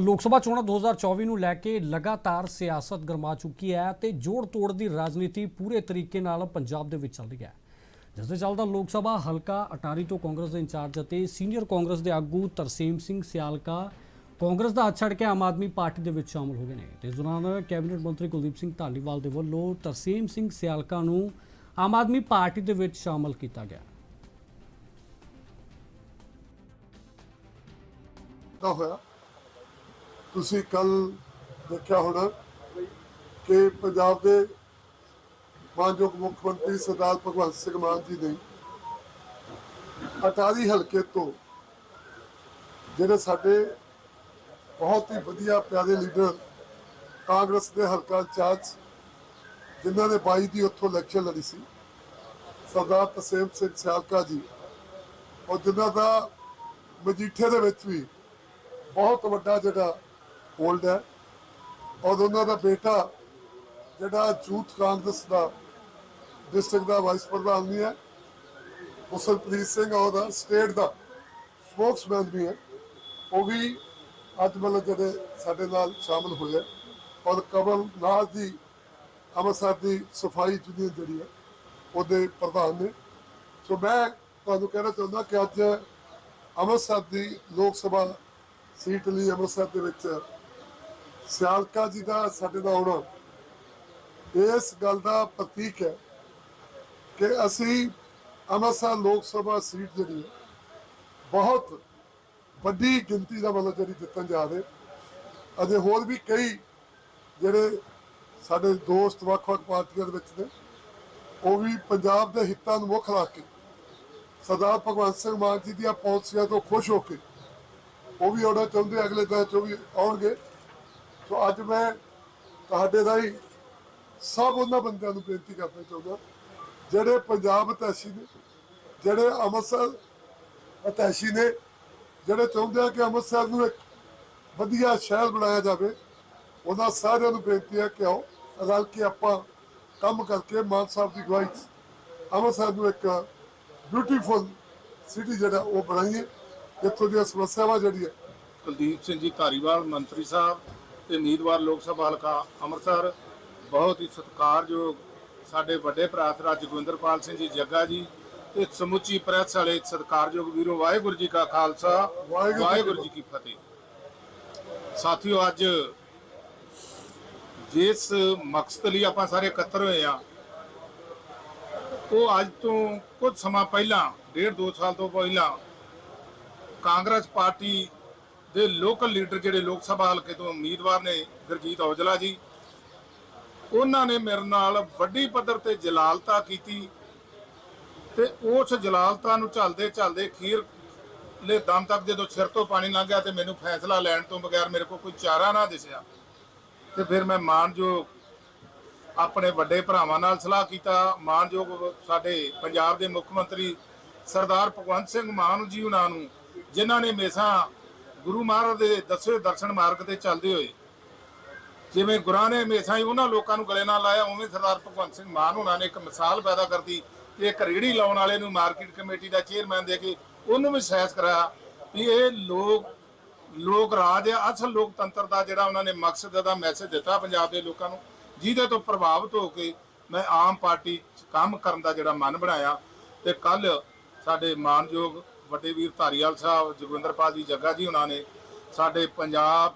ਲੋਕ ਸਭਾ ਚੋਣਾਂ 2024 ਨੂੰ ਲੈ ਕੇ ਲਗਾਤਾਰ ਸਿਆਸਤ ਗਰਮਾ ਚੁੱਕੀ ਹੈ ਤੇ ਜੋੜ ਤੋੜ ਦੀ ਰਾਜਨੀਤੀ ਪੂਰੇ ਤਰੀਕੇ ਨਾਲ ਪੰਜਾਬ ਦੇ ਵਿੱਚ ਚੱਲ ਰਹੀ ਹੈ। ਜਿਸ ਦੇ ਚੱਲਦਾ ਲੋਕ ਸਭਾ ਹਲਕਾ ਅਟਾਰੀ ਤੋਂ ਕਾਂਗਰਸ ਦੇ ਇੰਚਾਰਜ ਅਤੇ ਸੀਨੀਅਰ ਕਾਂਗਰਸ ਦੇ ਆਗੂ ਤਰਸੀਮ ਸਿੰਘ ਸਿਆਲਕਾ ਕਾਂਗਰਸ ਦਾ ਹੱਥ ਛੱਡ ਕੇ ਆਮ ਆਦਮੀ ਪਾਰਟੀ ਦੇ ਵਿੱਚ ਸ਼ਾਮਲ ਹੋ ਗਏ ਨੇ। ਤੇ ਇਸ ਦੌਰਾਨ ਕੈਬਨਿਟ ਮੰਤਰੀ ਕੁਲਦੀਪ ਸਿੰਘ ਧਾਲੀਵਾਲ ਦੇ ਵੱਲੋਂ ਤਰਸੀਮ ਸਿੰਘ ਸਿਆਲਕਾ ਨੂੰ ਆਮ ਆਦਮੀ ਪਾਰਟੀ ਦੇ ਵਿੱਚ ਸ਼ਾਮਲ ਕੀਤਾ ਗਿਆ। ਦਾ ਹੋਇਆ। ਤੁਸੀਂ ਕੱਲ ਦੇਖਿਆ ਹੋਣਾ ਕਿ ਪੰਜਾਬ ਦੇ ਮਾਨਯੋਗ ਮੁੱਖ ਮੰਤਰੀ ਸਰਦਾਰ ਭਗਵੰਤ ਸਿੰਘ ਮਾਨ ਜੀ ਨੇ ਅਟਾਰੀ ਹਲਕੇ ਤੋਂ ਜਿਹੜੇ ਸਾਡੇ ਬਹੁਤ ਹੀ ਵਧੀਆ ਪਿਆਰੇ ਲੀਡਰ ਕਾਂਗਰਸ ਦੇ ਹਲਕਾ ਇੰਚਾਰਜ ਜਿਨ੍ਹਾਂ ਨੇ 22 ਦੀ ਉੱਥੋਂ ਇਲੈਕਸ਼ਨ ਲੜੀ ਸੀ, ਸਰਦਾਰ ਤਸੇਮ ਸਿੰਘ ਸਿਆਲਕਾ ਜੀ, ਔਰ ਜਿਨ੍ਹਾਂ ਦਾ ਮਜੀਠੇ ਦੇ ਵਿੱਚ ਵੀ ਬਹੁਤ ਵੱਡਾ ਜਿਹੜਾ ਓਲਡ ਹੈ। ਔਰ ਉਹਨਾਂ ਦਾ ਬੇਟਾ ਜਿਹੜਾ ਯੂਥ ਕਾਂਗਰਸ ਦਾ ਡਿਸਟ੍ਰਿਕਟ ਦਾ ਵਾਈਸ ਪ੍ਰਧਾਨ ਵੀ ਹੈ ਮੁਸਲਪ੍ਰੀਤ ਸਿੰਘ ਔਰ ਸਟੇਟ ਦਾ ਸਪੋਕਸਮੈਨ ਵੀ ਹੈ। ਉਹ ਵੀ ਅੱਜ ਮਤਲਬ ਜਿਹੜੇ ਸਾਡੇ ਨਾਲ ਸ਼ਾਮਲ ਹੋਏ ਹੈ। ਔਰ ਕਮਲ ਨਾਥ ਦੀ ਅੰਮ੍ਰਿਤਸਰ ਦੀ ਸਫ਼ਾਈ ਯੂਨੀਅਨ ਜਿਹੜੀ ਹੈ, ਉਹਦੇ ਪ੍ਰਧਾਨ ਨੇ। ਸੋ ਮੈਂ ਤੁਹਾਨੂੰ ਕਹਿਣਾ ਚਾਹੁੰਦਾ ਕਿ ਅੱਜ ਅੰਮ੍ਰਿਤਸਰ ਦੀ ਲੋਕ ਸਭਾ ਸੀਟ ਲਈ ਅੰਮ੍ਰਿਤਸਰ ਦੇ ਵਿੱਚ ਸਿਆਲਕਾ ਜੀ ਦਾ ਸਾਡੇ ਨਾਲ ਆਉਣਾ ਇਸ ਗੱਲ ਦਾ ਪ੍ਰਤੀਕ ਹੈ ਕਿ ਅਸੀਂ ਅੰਮ੍ਰਿਤਸਰ ਲੋਕ ਸਭਾ ਸੀਟ ਜਿਹੜੀ ਹੈ, ਬਹੁਤ ਵੱਡੀ ਗਿਣਤੀ ਦਾ ਮਤਲਬ ਜਿਹੜੀ ਜਿੱਤਣ ਜਾ ਰਹੇ। ਅਜੇ ਹੋਰ ਵੀ ਕਈ ਜਿਹੜੇ ਸਾਡੇ ਦੋਸਤ ਵੱਖ-ਵੱਖ ਪਾਰਟੀਆਂ ਦੇ ਵਿੱਚ ਨੇ, ਉਹ ਵੀ ਪੰਜਾਬ ਦੇ ਹਿੱਤਾਂ ਨੂੰ ਮੁੱਖ ਰੱਖ ਕੇ, ਸਰਦਾਰ ਭਗਵੰਤ ਸਿੰਘ ਮਾਨ ਜੀ ਦੀਆਂ ਪਾਲਿਸੀਆਂ ਤੋਂ ਖੁਸ਼ ਹੋ ਕੇ, ਉਹ ਵੀ ਆਉਣਾ ਚਾਹੁੰਦੇ ਅਗਲੇ ਦਿਨ ਚੋਂ ਵੀ ਆਉਣਗੇ। ਸੋ ਅੱਜ ਮੈਂ ਤੁਹਾਡੇ ਰਾਹੀਂ ਸਭ ਉਹਨਾਂ ਬੰਦਿਆਂ ਨੂੰ ਬੇਨਤੀ ਕਰਨਾ ਚਾਹੁੰਦਾ, ਜਿਹੜੇ ਪੰਜਾਬ ਅਤੈਸ਼ੀ ਨੇ, ਜਿਹੜੇ ਅੰਮ੍ਰਿਤਸਰ ਅਤੈਸ਼ੀ ਨੇ, ਜਿਹੜੇ ਚਾਹੁੰਦੇ ਆ ਕਿ ਅੰਮ੍ਰਿਤਸਰ ਨੂੰ ਇੱਕ ਵਧੀਆ ਸ਼ਹਿਰ ਬਣਾਇਆ ਜਾਵੇ, ਉਹਨਾਂ ਸਾਰਿਆਂ ਨੂੰ ਬੇਨਤੀ ਹੈ ਕਿ ਆਓ, ਰਲ ਕੇ ਆਪਾਂ ਕੰਮ ਕਰਕੇ ਮਾਨ ਸਾਹਿਬ ਦੀ ਗਵਾਹੀ ਅੰਮ੍ਰਿਤਸਰ ਨੂੰ ਇੱਕ ਬਿਊਟੀਫੁਲ ਸਿਟੀ ਜਿਹੜਾ ਉਹ ਬਣਾਈਏ, ਇੱਥੋਂ ਦੀਆਂ ਸਮੱਸਿਆਵਾਂ ਜਿਹੜੀਆਂ। ਕੁਲਦੀਪ ਸਿੰਘ ਜੀ ਧਾਰੀਵਾਲ ਮੰਤਰੀ ਸਾਹਿਬ ਤੇ ਉਮੀਦਵਾਰ ਲੋਕ ਸਭਾ ਹਲਕਾ ਅੰਮ੍ਰਿਤਸਰ ਬਹੁਤ ਹੀ ਸਤਿਕਾਰਯੋਗ ਸਾਡੇ ਵੱਡੇ ਭਰਾ ਸਰਾ ਜਗਵਿੰਦਰਪਾਲ ਸਿੰਘ ਜੀ ਜੱਗਾ ਜੀ ਤੇ ਸਮੁੱਚੀ ਪ੍ਰੈਸ ਵਾਲੇ ਸਤਿਕਾਰਯੋਗ ਵੀਰੋ ਵਾਹਿਗੁਰੂ ਜੀ ਕਾ ਖਾਲਸਾ ਵਾਹਿਗੁਰੂ ਜੀ ਕੀ ਫਤਿਹ। ਸਾਥੀਓ ਅੱਜ ਜਿਸ ਮਕਸਦ ਲਈ ਆਪਾਂ ਸਾਰੇ ਇਕੱਤਰ ਹੋਏ ਆ ਉਹ ਅੱਜ ਤੋਂ ਕੁਝ ਸਮਾਂ ਪਹਿਲਾਂ ਡੇਢ ਦੋ ਸਾਲ ਤੋਂ ਪਹਿਲਾਂ ਕਾਂਗਰਸ ਪਾਰਟੀ ਦੇ ਲੋਕਲ ਲੀਡਰ ਜਿਹੜੇ ਲੋਕ ਸਭਾ ਹਲਕੇ ਤੋਂ ਉਮੀਦਵਾਰ ਨੇ ਗੁਰਜੀਤ ਔਜਲਾ ਜੀ, ਉਹਨਾਂ ਨੇ ਮੇਰੇ ਨਾਲ ਵੱਡੀ ਪੱਧਰ ਤੇ ਜਲਾਲਤਾ ਕੀਤੀ ਤੇ ਉਸ ਜਲਾਲਤਾ ਨੂੰ ਝੱਲਦੇ ਝੱਲਦੇ ਖੀਰ ਲੈ ਦਮ ਤੱਕ ਜਦੋਂ ਸਿਰ ਤੋਂ ਪਾਣੀ ਲੰਘ ਗਿਆ ਤੇ ਮੈਨੂੰ ਫੈਸਲਾ ਲੈਣ ਤੋਂ ਬਗੈਰ ਮੇਰੇ ਕੋਲ ਕੋਈ ਚਾਰਾ ਨਾ ਦਿਸਿਆ। ਤੇ ਫਿਰ ਮੈਂ ਮਾਨਯੋਗ ਆਪਣੇ ਵੱਡੇ ਭਰਾਵਾਂ ਨਾਲ ਸਲਾਹ ਕੀਤਾ। ਮਾਨਯੋਗ ਸਾਡੇ ਪੰਜਾਬ ਦੇ ਮੁੱਖ ਮੰਤਰੀ ਸਰਦਾਰ ਭਗਵੰਤ ਸਿੰਘ ਮਾਨ ਜੀ ਉਹਨਾਂ ਨੂੰ, ਜਿਨ੍ਹਾਂ ਨੇ ਹਮੇਸ਼ਾ ਗੁਰੂ ਮਹਾਰਾਜ ਦੇ ਦੱਸੇ ਦਰਸ਼ਨ ਮਾਰਗ ਤੇ ਚੱਲਦੇ ਹੋਏ, ਜਿਵੇਂ ਗੁਰਾਂ ਨੇ ਹਮੇਸ਼ਾ ਹੀ ਉਹਨਾਂ ਲੋਕਾਂ ਨੂੰ ਗਲੇ ਨਾਲ ਲਾਇਆ, ਉਵੇਂ ਸਰਦਾਰ ਭਗਵੰਤ ਸਿੰਘ ਮਾਨ ਉਹਨਾਂ ਨੇ ਇੱਕ ਮਿਸਾਲ ਪੈਦਾ ਕਰਤੀ ਕਿ ਇੱਕ ਰੇੜੀ ਲਾਉਣ ਵਾਲੇ ਨੂੰ ਮਾਰਕੀਟ ਕਮੇਟੀ ਦਾ ਚੇਅਰਮੈਨ ਦੇ ਕੇ ਉਹਨੂੰ ਵੀ ਸਹਿਸ ਕਰਾਇਆ ਵੀ ਇਹ ਲੋਕ ਲੋਕ ਰਾਜ ਆ, ਅਸਲ ਲੋਕਤੰਤਰ ਦਾ ਜਿਹੜਾ ਉਹਨਾਂ ਨੇ ਮਕਸਦ ਦਾ ਮੈਸੇਜ ਦਿੱਤਾ ਪੰਜਾਬ ਦੇ ਲੋਕਾਂ ਨੂੰ, ਜਿਹਦੇ ਤੋਂ ਪ੍ਰਭਾਵਿਤ ਹੋ ਕੇ ਮੈਂ ਆਮ ਪਾਰਟੀ 'ਚ ਕੰਮ ਕਰਨ ਦਾ ਜਿਹੜਾ ਮਨ ਬਣਾਇਆ ਤੇ ਕੱਲ ਸਾਡੇ ਮਾਨਯੋਗ ਵੱਡੇ ਵੀਰ ਧਾਰੀਵਾਲ ਸਾਹਿਬ ਜੋਗਿੰਦਰਪਾਲ ਜੀ, ਜੱਗਾ ਜੀ ਉਹਨਾਂ ਨੇ ਸਾਡੇ ਪੰਜਾਬ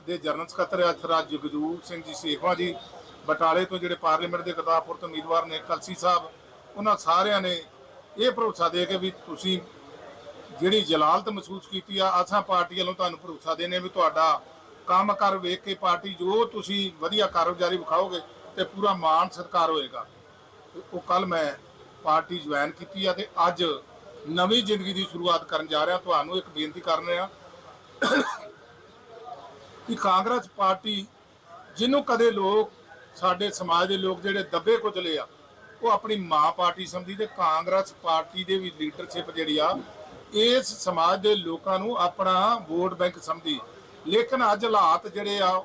ਦੇ ਜਨਰਲ ਸਕੱਤਰ ਅਥਰਾ ਜਗਜੂਰ ਸਿੰਘ ਜੀ, ਸੇਖਵਾ ਜੀ, ਬਟਾਲੇ ਤੋਂ ਜਿਹੜੇ ਪਾਰਲੀਮੈਂਟ ਦੇ ਕਰਤਾਰਪੁਰ ਤੋਂ ਉਮੀਦਵਾਰ ਨੇ ਕਲਸੀ ਸਾਹਿਬ, ਉਹਨਾਂ ਸਾਰਿਆਂ ਨੇ ਇਹ ਭਰੋਸਾ ਦੇ ਕੇ ਵੀ ਤੁਸੀਂ ਜਿਹੜੀ ਜਲਾਲਤ ਮਹਿਸੂਸ ਕੀਤੀ ਆ, ਆਸਾਂ ਪਾਰਟੀ ਵੱਲੋਂ ਤੁਹਾਨੂੰ ਭਰੋਸਾ ਦੇਣੇ ਵੀ ਤੁਹਾਡਾ ਕੰਮ ਕਰ ਵੇਖ ਕੇ ਪਾਰਟੀ ਜੋ ਤੁਸੀਂ ਵਧੀਆ ਕਾਰਗੁਜ਼ਾਰੀ ਵਿਖਾਓਗੇ ਤੇ ਪੂਰਾ ਮਾਣ ਸਤਿਕਾਰ ਹੋਏਗਾ। ਉਹ ਕੱਲ ਮੈਂ ਪਾਰਟੀ ਜੁਆਇਨ ਕੀਤੀ ਆ ਤੇ ਅੱਜ ਨਵੀਂ ਜ਼ਿੰਦਗੀ ਦੀ ਸ਼ੁਰੂਆਤ ਕਰਨ ਜਾ ਰਿਹਾ, ਤੁਹਾਨੂੰ ਇੱਕ ਬੇਨਤੀ ਕਰਨ ਰਿਹਾ ਕਿ ਕਾਂਗਰਸ ਪਾਰਟੀ ਜਿਹਨੂੰ ਕਦੇ ਲੋਕ, ਸਾਡੇ ਸਮਾਜ ਦੇ ਲੋਕ ਜਿਹੜੇ ਦੱਬੇ ਕੁਚਲੇ ਆ, ਉਹ ਆਪਣੀ ਮਾਂ ਪਾਰਟੀ ਸਮਝੀ ਤੇ ਕਾਂਗਰਸ ਪਾਰਟੀ ਦੇ ਵੀ ਲੀਡਰਸ਼ਿਪ ਜਿਹੜੀ ਆ, ਇਸ ਸਮਾਜ ਦੇ ਲੋਕਾਂ ਨੂੰ ਆਪਣਾ ਵੋਟ ਬੈਂਕ ਸਮਝੀ। ਲੇਕਿਨ ਅੱਜ ਹਾਲਾਤ ਜਿਹੜੇ ਆ,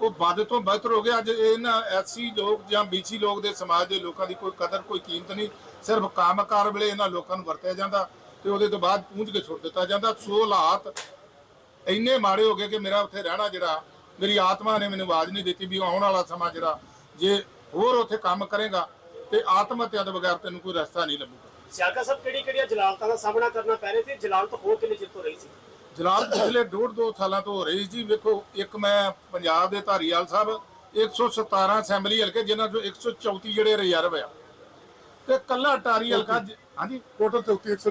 ਉਹ ਵੱਧ ਤੋਂ ਬਿਹਤਰ ਹੋ ਗਿਆ ਅੱਜ ਇਹਨਾਂ ਐਸਸੀ ਲੋਕ ਜਾਂ ਬੀਸੀ ਲੋਕ ਦੇ ਸਮਾਜ ਦੇ ਲੋਕਾਂ ਦੀ ਕੋਈ ਕਦਰ, ਕੋਈ ਕੀਮਤ ਨਹੀਂ। ਸਿਰਫ ਕੰਮਕਾਰ ਵੇਲੇ ਇਹਨਾਂ ਲੋਕਾਂ ਨੂੰ ਵਰਤਿਆ ਜਾਂਦਾ ਤੇ ਉਹਦੇ ਤੋਂ ਬਾਅਦ ਪੂੰਝ ਕੇ ਛੁੱਟ ਦਿੱਤਾ ਜਾਂਦਾ। ਸੋ ਹਾਲਾਤ ਇੰਨੇ ਮਾੜੇ ਹੋ ਗਏ ਕਿ ਮੇਰਾ ਉੱਥੇ ਰਹਿਣਾ ਜਿਹੜਾ ਮੇਰੀ ਆਤਮਾ ਨੇ ਮੈਨੂੰ ਆਵਾਜ਼ ਨਹੀਂ ਦਿੱਤੀ ਵੀ ਆਉਣ ਵਾਲਾ ਸਮਾਂ ਜਿਹੜਾ ਜੇ ਹੋਰ ਉੱਥੇ ਕੰਮ ਕਰੇਗਾ ਤੇ ਆਤਮ ਹੱਤਿਆ ਤੋਂ ਬਗੈਰ ਤੈਨੂੰ ਕੋਈ ਰਸਤਾ ਨਹੀਂ ਲੱਭੂਗਾ। ਸਿਆਲਕਾ ਸਾਹਿਬ ਕਿਹੜੀ ਕਿਹੜੀਆਂ ਜਲਾਲਤਾਂ ਦਾ ਸਾਹਮਣਾ ਕਰਨਾ ਪੈ ਰਿਹਾ ਸੀ? ਜਲਾਲਤ ਹੋ ਕਿੰਨੇ ਚਿਰ ਤੋਂ ਰਹੀ ਸੀ? ਜਲਾਲ ਪਿਛਲੇ ਡੇਢ ਦੋ ਸਾਲਾਂ ਤੋਂ ਹੋ ਰਹੀ ਜੀ ਵੇਖੋ ਇੱਕ ਮੈਂ ਪੰਜਾਬ ਦੇ ਧਾਰੀਵਾਲ ਸਾਹਿਬ 117 ਅਸੈਂਬਲੀ ਹਲਕੇ ਜਿਨ੍ਹਾਂ ਚੋਂ 134 ਜਿਹੜੇ ਰਿਜ਼ਰਵ ਆ। ਤੇ ਕੱਲਾ ਟਾਰੀ ਹਲਕਾ ਜ- ਹਾਂਜੀ। ਟੋਟਲ 34 100